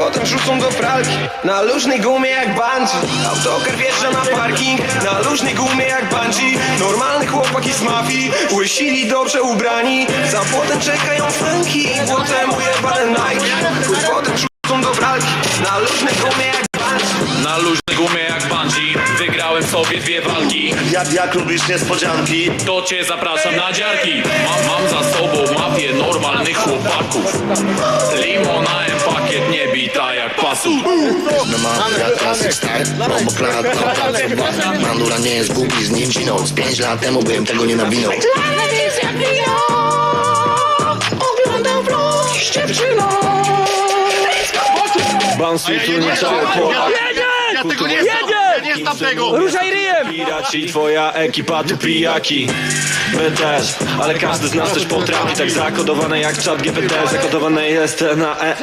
potem rzucą do pralki Na luźnej gumie jak bungee. Autokar wjeżdża na parking Na luźnej gumie jak bungee. Normalny chłopaki z mafii Łysili dobrze ubrani. Za płotem czekają franki Potem ujebane Nike. Potem rzucą do pralki Na luźnej gumie jak bungee. Na luźnej gumie jak bungee Wygrałem sobie dwie walki. Jak, jak lubisz niespodzianki? To cię zapraszam na dziarki. Mam, mam za sobą mafię normalnych chłopaków mam style Bombo klat, no tak Mandura nie jest głupi z nim ciną Z pięć lat temu bym tego nie nawinął Nawet jest jak ja Oglądam vlogi z dziewczyną Bansuj tu nie cały chłopak Ja tego nie znam! Nie znam tego! Ruszaj ryjem! Piraci, twoja ekipa to pijaki My też, ale każdy z nas też potrafi Tak zakodowane jak czat GPT Zakodowane jest na E